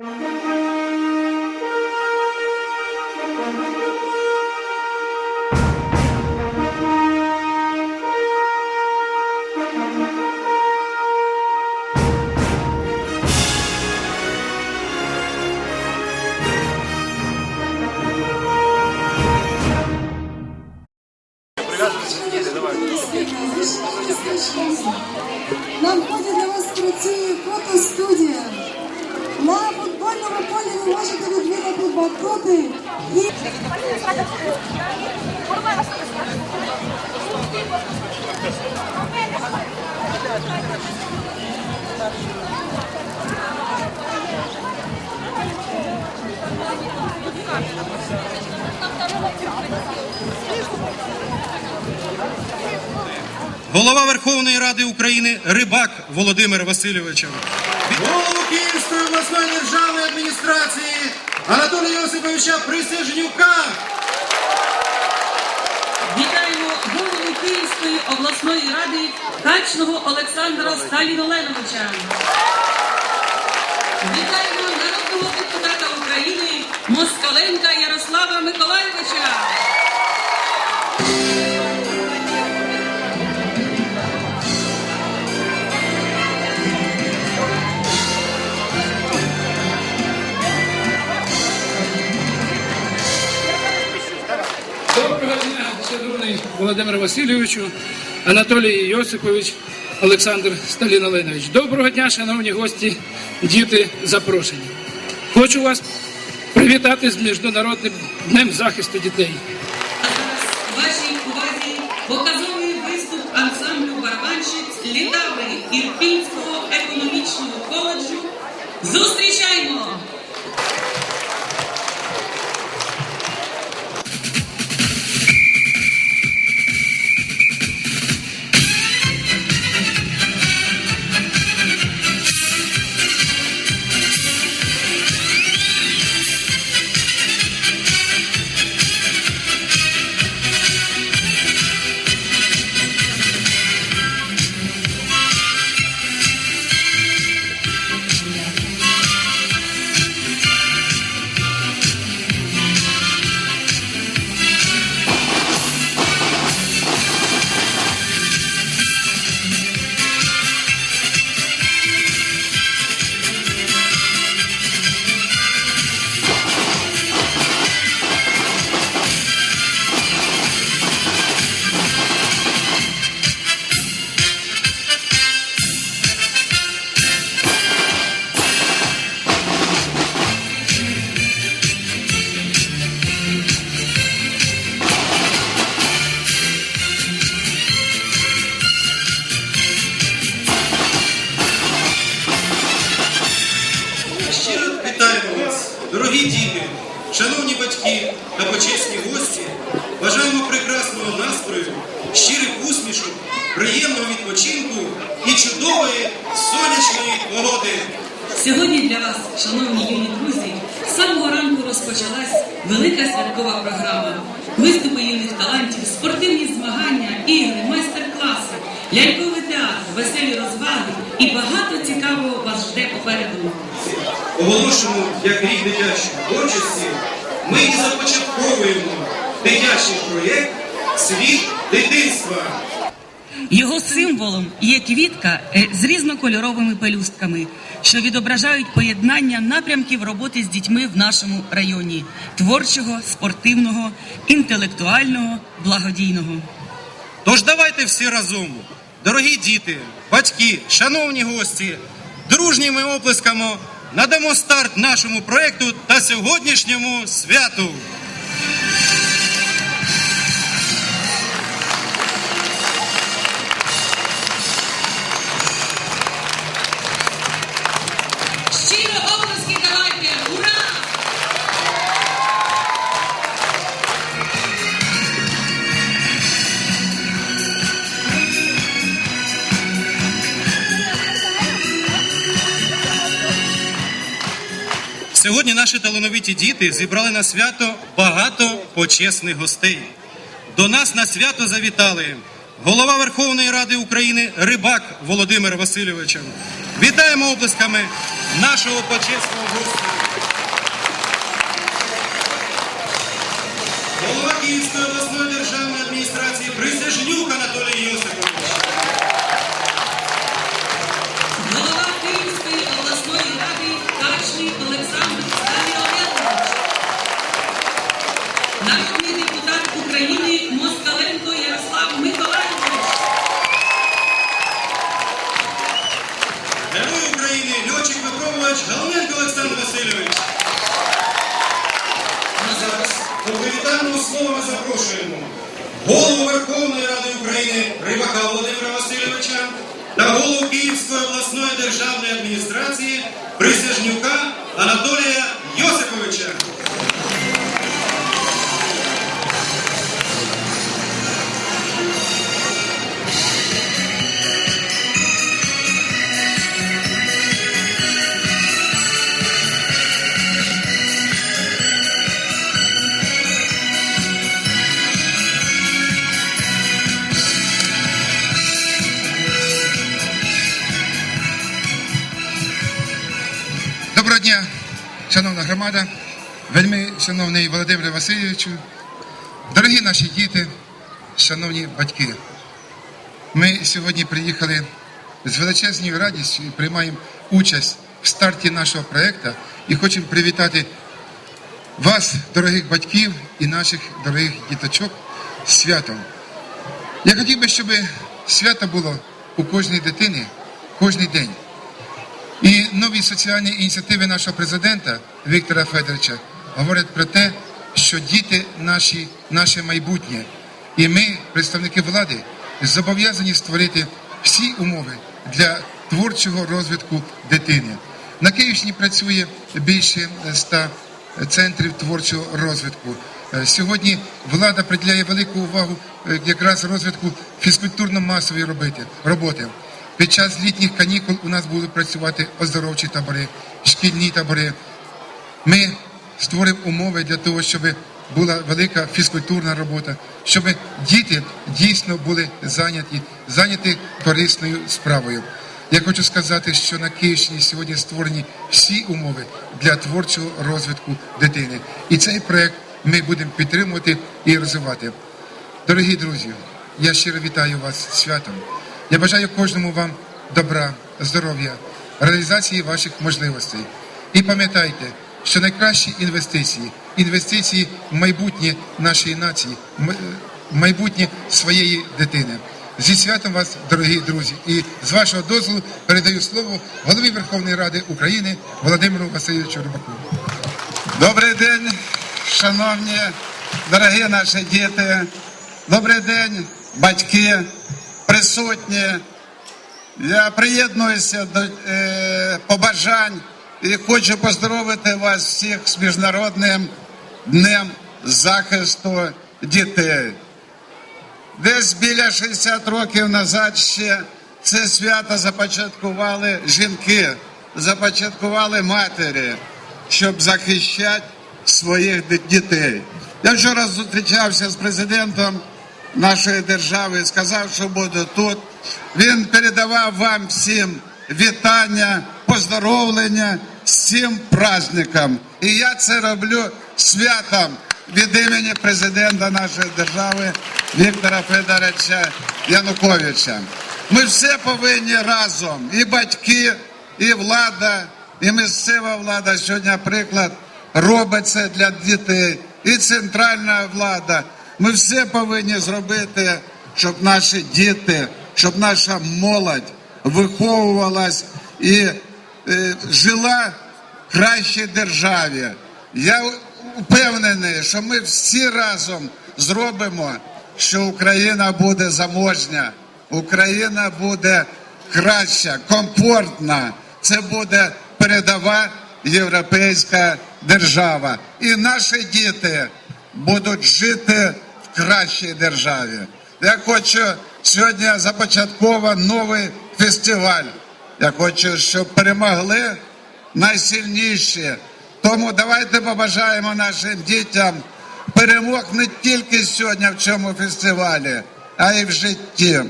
На Голова Верховної Ради України Рибак Володимир Васильович. Голову Київської обласної державної адміністрації Анатолія Йосиповича Присяжнюка. Вітаємо голову Київської обласної ради Качного Олександра Сталіноленовича. Вітаємо Москаленка Ярослава Миколайовича. Доброго дня, шановний Володимир Васильовичу, Анатолій Йосипович, Олександр Сталіноленович. Доброго дня, шановні гості, діти, запрошені. Хочу вас привітати з Міжнародним днем захисту дітей. Вашій увазі показовий виступ ансамблю барабанщиць Літаври Ірпінського економічного коледжу. Зустрічаємо! Батьки та почесні гості. Бажаємо прекрасного настрою, щирих усмішок, приємного відпочинку і чудової сонячної погоди. Сьогодні для вас, шановні юні друзі, з самого ранку розпочалась велика святкова програма. Виступи юних талантів, спортивні змагання, ігри, майстер-класи, ляльковий театр, веселі розваги і багато цікавого вас жде попереду. Оголошуємо як рік дитячої творчості. Ми і започатковуємо дитячий проєкт Світ дитинства. Його символом є квітка е, з різнокольоровими пелюстками, що відображають поєднання напрямків роботи з дітьми в нашому районі творчого, спортивного, інтелектуального, благодійного. Тож давайте всі разом, дорогі діти, батьки, шановні гості, дружніми оплесками надамо старт нашому проекту та сьогоднішньому святу. Сьогодні наші талановиті діти зібрали на свято багато почесних гостей. До нас на свято завітали голова Верховної Ради України Рибак Володимир Васильовичем. Вітаємо облисками нашого почесного гостя. Голова Київської обласної державної адміністрації Присяжнюк Анатолій Йосипович. Вітального слова ми запрошуємо голову Верховної Ради України Рибака Володимира Васильовича та голову Київської обласної державної адміністрації Присяжнюка Анатолія шановна громада, вельми шановний Володимир Васильовичу, дорогі наші діти, шановні батьки. Ми сьогодні приїхали з величезною радістю і приймаємо участь в старті нашого проєкту і хочемо привітати вас, дорогих батьків і наших дорогих діточок з святом. Я хотів би, щоб свято було у кожній дитини кожний день. І нові соціальні ініціативи нашого президента Віктора Федоровича говорять про те, що діти наші, наше майбутнє. І ми, представники влади, зобов'язані створити всі умови для творчого розвитку дитини. На Київщині працює більше 100 центрів творчого розвитку. Е, Сьогодні влада приділяє велику увагу е, якраз розвитку фізкультурно-масової роботи. Під час літніх канікул у нас будуть працювати оздоровчі табори, шкільні табори. Ми створимо умови для того, щоб була велика фізкультурна робота, щоб діти дійсно були зайняті, зайняті корисною справою. Я хочу сказати, що на Київщині сьогодні створені всі умови для творчого розвитку дитини. І цей проект ми будемо підтримувати і розвивати. Дорогі друзі, я щиро вітаю вас святом. Я бажаю кожному вам добра, здоров'я, реалізації ваших можливостей. І пам'ятайте, що найкращі інвестиції інвестиції в майбутнє нашої нації, в майбутнє своєї дитини. Зі святом вас, дорогі друзі, і з вашого дозволу передаю слово голові Верховної Ради України Володимиру Васильовичу Рибаку. Добрий день, шановні, дорогі наші діти. Добрий день, батьки, присутні. Я приєднуюся до е, побажань і хочу поздоровити вас всіх з Міжнародним днем захисту дітей. Десь біля 60 років назад ще це свято започаткували жінки, започаткували матері, щоб захищати своїх дітей. Я вчора зустрічався з президентом нашої держави, сказав, що буду тут. Він передавав вам всім вітання, поздоровлення з цим. І я це роблю святом від імені президента нашої держави Віктора Федоровича Януковича. Ми все повинні разом, і батьки, і влада, і місцева влада сьогодні, приклад, робить це для дітей, і центральна влада. Ми все повинні зробити, щоб наші діти, щоб наша молодь виховувалась і е, жила в кращій державі. Я впевнений, що ми всі разом зробимо, що Україна буде заможня, Україна буде краща, комфортна. Це буде передова європейська держава. І наші діти будуть жити кращій державі. Я хочу сьогодні започатково новий фестиваль. Я хочу, щоб перемогли найсильніші. Тому давайте побажаємо нашим дітям перемог не тільки сьогодні в цьому фестивалі, а й в житті.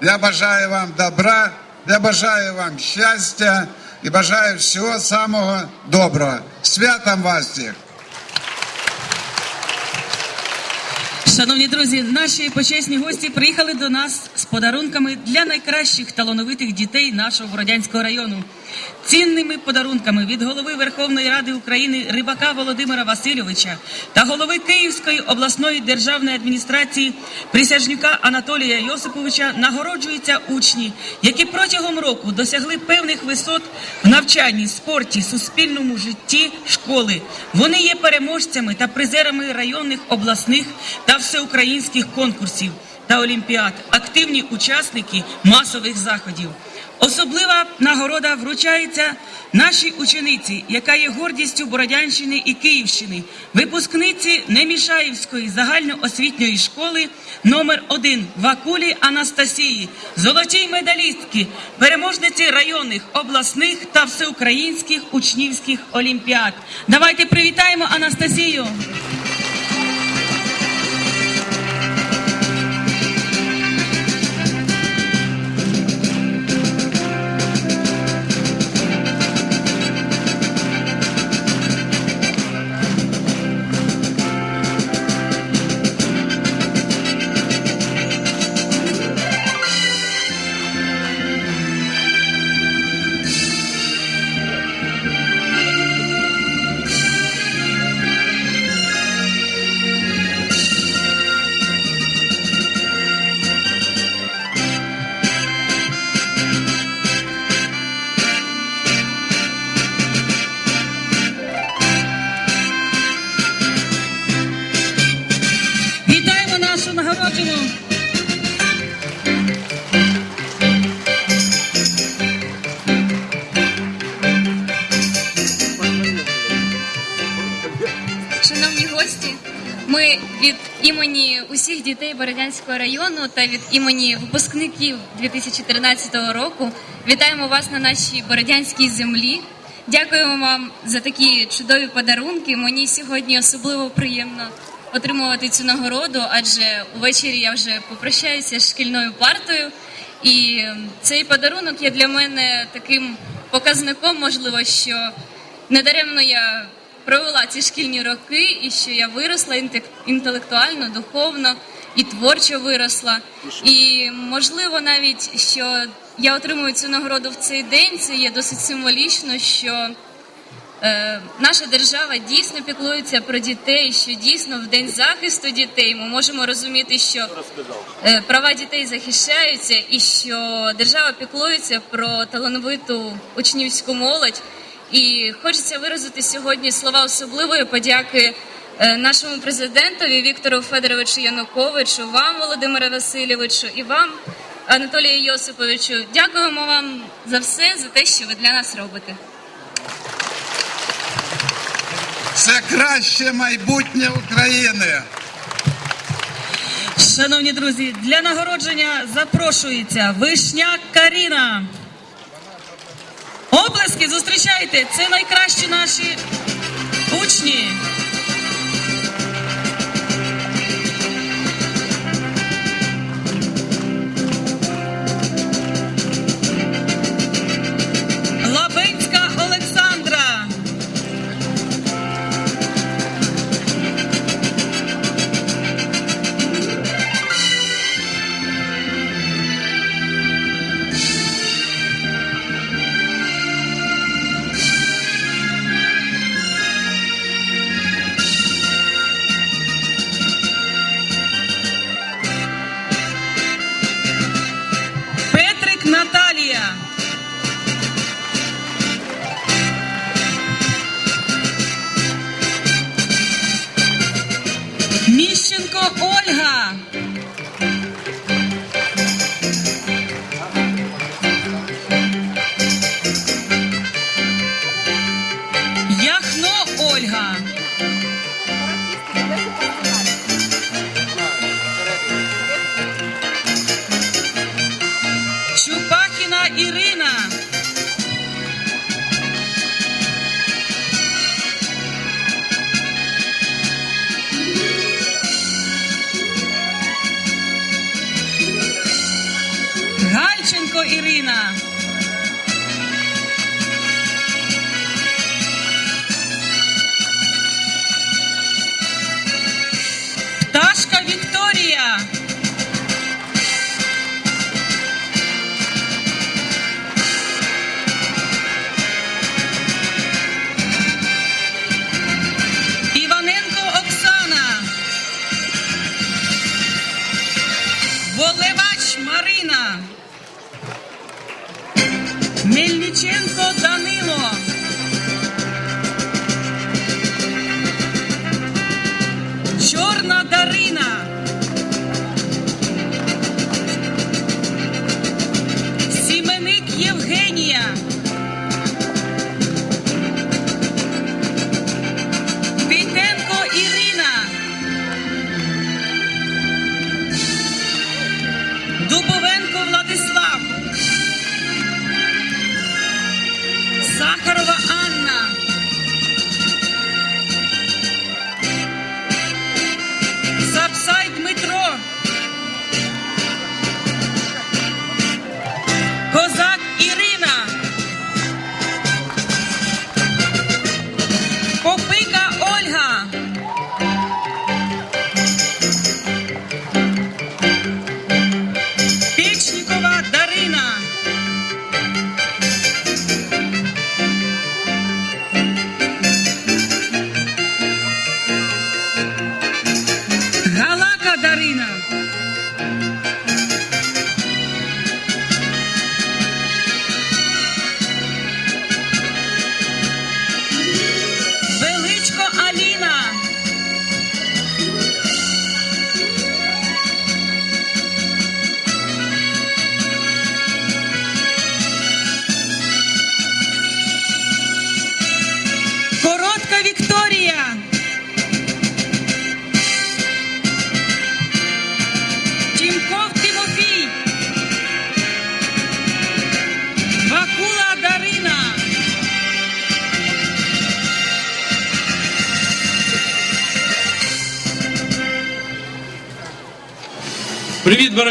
Я бажаю вам добра, я бажаю вам щастя і бажаю всього самого доброго. Святом вас всіх! Шановні друзі, наші почесні гості приїхали до нас з подарунками для найкращих талановитих дітей нашого Бородянського району. Цінними подарунками від голови Верховної Ради України Рибака Володимира Васильовича та голови Київської обласної державної адміністрації Присяжнюка Анатолія Йосиповича нагороджуються учні, які протягом року досягли певних висот в навчанні, спорті, суспільному житті школи. Вони є переможцями та призерами районних, обласних та всеукраїнських конкурсів та олімпіад, активні учасники масових заходів. Особлива нагорода вручається нашій учениці, яка є гордістю Бородянщини і Київщини, випускниці Немішаївської загальноосвітньої школи номер 1 Вакулі Анастасії, золотій медалістки, переможниці районних, обласних та всеукраїнських учнівських олімпіад. Давайте привітаємо Анастасію. Ми від імені усіх дітей Бородянського району та від імені випускників 2013 року вітаємо вас на нашій бородянській землі. Дякуємо вам за такі чудові подарунки. Мені сьогодні особливо приємно отримувати цю нагороду, адже увечері я вже попрощаюся з шкільною партою. І цей подарунок є для мене таким показником, можливо, що недаремно я провела ці шкільні роки, і що я виросла інтелектуально, духовно і творчо виросла. І можливо, навіть що я отримую цю нагороду в цей день, це є досить символічно, що е, наша держава дійсно піклується про дітей, що дійсно в день захисту дітей ми можемо розуміти, що е, права дітей захищаються, і що держава піклується про талановиту учнівську молодь. І хочеться виразити сьогодні слова особливої подяки е, нашому президентові Віктору Федоровичу Януковичу, вам, Володимире Васильовичу, і вам, Анатолію Йосиповичу. Дякуємо вам за все, за те, що ви для нас робите. Це краще майбутнє України. Шановні друзі, для нагородження запрошується Вишняк Каріна. Облески зустрічайте! Це найкращі наші учні.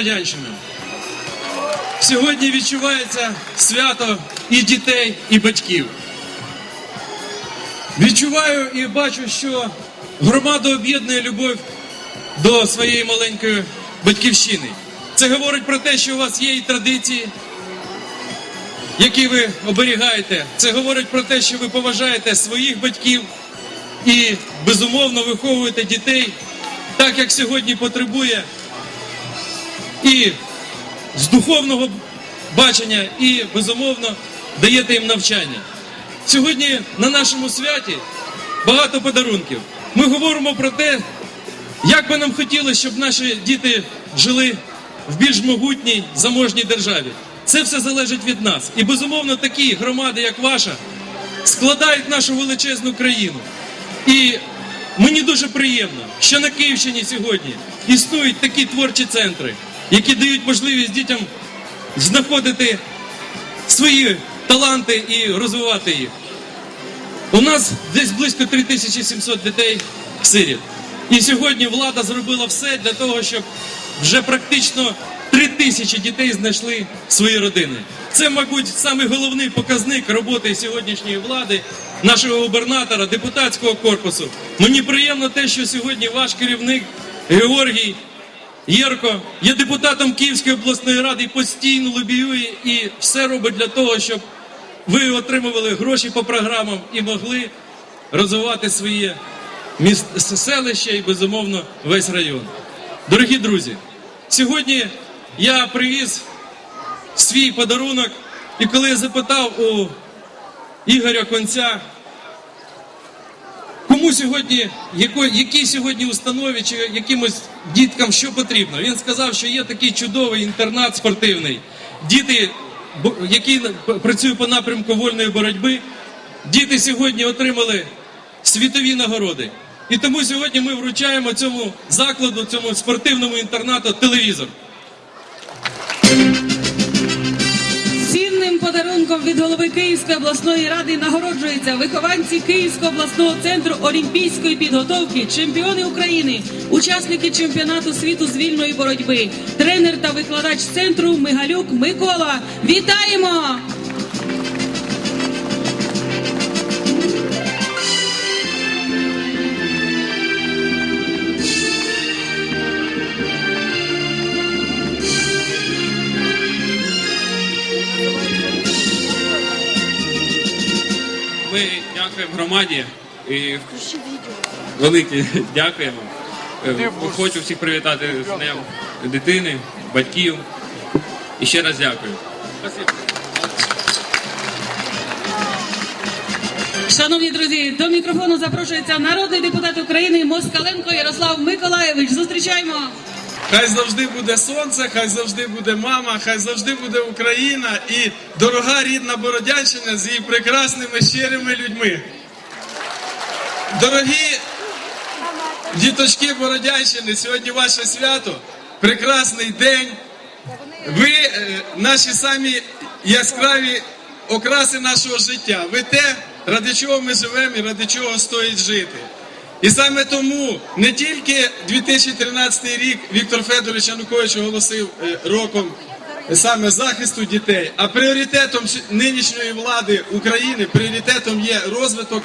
Привіт, Сьогодні відчувається свято і дітей, і батьків. Відчуваю і бачу, що громада об'єднує любов до своєї маленької батьківщини. Це говорить про те, що у вас є і традиції, які ви оберігаєте. Це говорить про те, що ви поважаєте своїх батьків і безумовно виховуєте дітей так, як сьогодні потребує і з духовного бачення, і безумовно даєте їм навчання. Сьогодні на нашому святі багато подарунків. Ми говоримо про те, як би нам хотілося, щоб наші діти жили в більш могутній заможній державі. Це все залежить від нас. І безумовно такі громади, як ваша, складають нашу величезну країну. І мені дуже приємно, що на Київщині сьогодні існують такі творчі центри, які дають можливість дітям знаходити свої таланти і розвивати їх. У нас десь близько 3700 дітей сиріт. І сьогодні влада зробила все для того, щоб вже практично 3000 дітей знайшли свої родини. Це, мабуть, самий головний показник роботи сьогоднішньої влади, нашого губернатора, депутатського корпусу. Мені приємно те, що сьогодні ваш керівник Георгій Єрко є депутатом Київської обласної ради і постійно лобіює і все робить для того, щоб ви отримували гроші по програмам і могли розвивати своє міст... селище і безумовно весь район. Дорогі друзі, сьогодні я привіз свій подарунок, і коли я запитав у Ігоря Конця, кому сьогодні, яко- якій сьогодні установі чи якимось діткам що потрібно, він сказав, що є такий чудовий інтернат спортивний. Діти, які працюють по напрямку вольної боротьби, діти сьогодні отримали світові нагороди. І тому сьогодні ми вручаємо цьому закладу, цьому спортивному інтернату телевізор. Цінним подарунком від голови Київської обласної ради нагороджуються вихованці Київського обласного центру олімпійської підготовки, чемпіони України, учасники чемпіонату світу з вільної боротьби, тренер та викладач центру Мигалюк Микола. Вітаємо! Громаді і велике дякуємо. Е, Хочу всіх привітати з Днем дитини, батьків. І ще раз дякую. Шановні друзі, до мікрофону запрошується народний депутат України Москаленко Ярослав Миколаєвич. Зустрічаємо. Хай завжди буде сонце, хай завжди буде мама, хай завжди буде Україна і дорога рідна Бородянщина з її прекрасними щирими людьми. Дорогі діточки Бородянщини, сьогодні ваше свято, прекрасний день. Ви е, наші самі яскраві окраси нашого життя. Ви те, ради чого ми живемо і ради чого стоїть жити. І саме тому не тільки 2013 рік Віктор Федорович Янукович оголосив е, роком саме захисту дітей, а пріоритетом нинішньої влади України пріоритетом є розвиток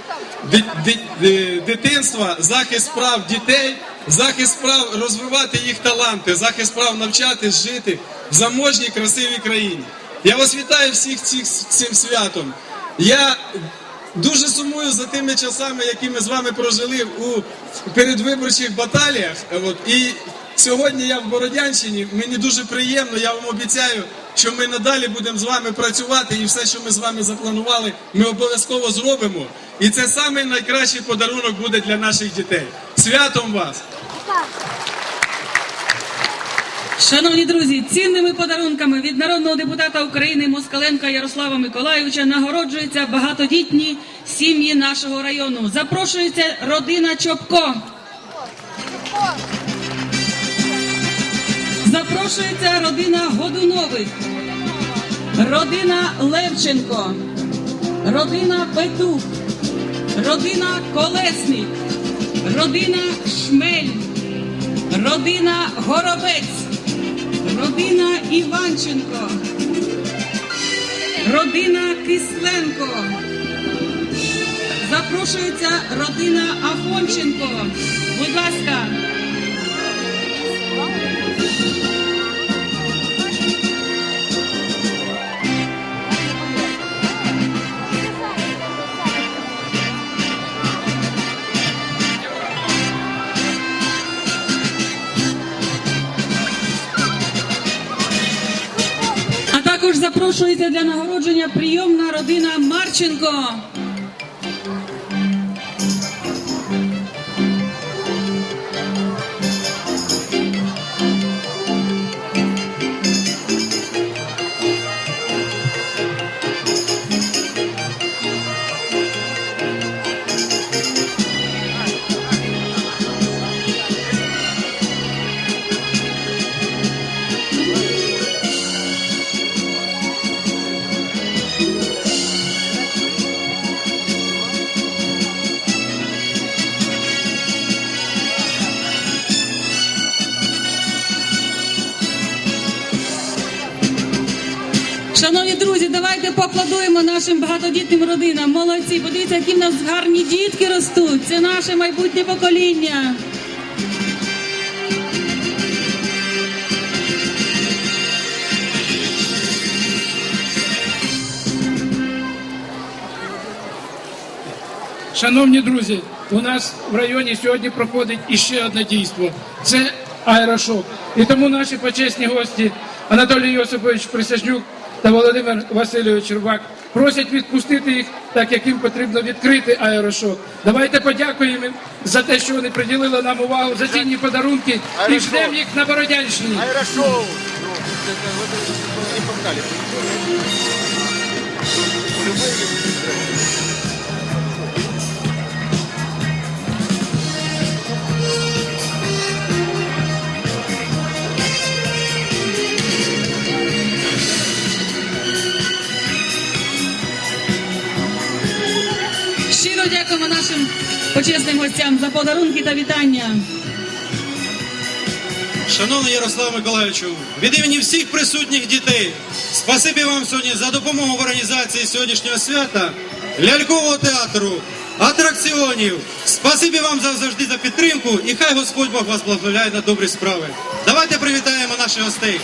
ди- ди- ди- дитинства, захист прав дітей, захист прав розвивати їх таланти, захист прав навчати жити в заможній красивій країні. Я вас вітаю всіх цих цим святом. Я дуже сумую за тими часами, які ми з вами прожили у передвиборчих баталіях. От і сьогодні я в Бородянщині. Мені дуже приємно. Я вам обіцяю, що ми надалі будемо з вами працювати, і все, що ми з вами запланували, ми обов'язково зробимо. І це самий найкращий подарунок буде для наших дітей. Святом вас! Шановні друзі, цінними подарунками від народного депутата України Москаленка Ярослава Миколаєвича нагороджуються багатодітні сім'ї нашого району. Запрошується родина Чопко. Запрошується родина Годунових, родина Левченко, родина Петух, родина Колесник, родина Шмель, родина Горобець, родина Іванченко, родина Кисленко. Запрошується родина Афонченко. Будь ласка. Також запрошується для нагородження прийомна родина Марченко. Нашим багатодітним родинам. Молодці, подивіться, які в нас гарні дітки ростуть. Це наше майбутнє покоління. Шановні друзі, у нас в районі сьогодні проходить іще одне дійство. Це аерошок. І тому наші почесні гості Анатолій Йосипович Присяжнюк та Володимир Васильович Рубак просять відпустити їх, так як їм потрібно відкрити аерошок. Давайте подякуємо їм за те, що вони приділили нам увагу за цінні подарунки і ждемо їх на Бородянщині. Аэрошоу. Щиро почесним гостям за подарунки та вітання. Шановний Ярослав Миколаївичу, від імені всіх присутніх дітей, спасибі вам сьогодні за допомогу в організації сьогоднішнього свята, лялькового театру, атракціонів. Спасибі вам завжди за підтримку і хай Господь Бог вас благословляє на добрі справи. Давайте привітаємо наших гостей.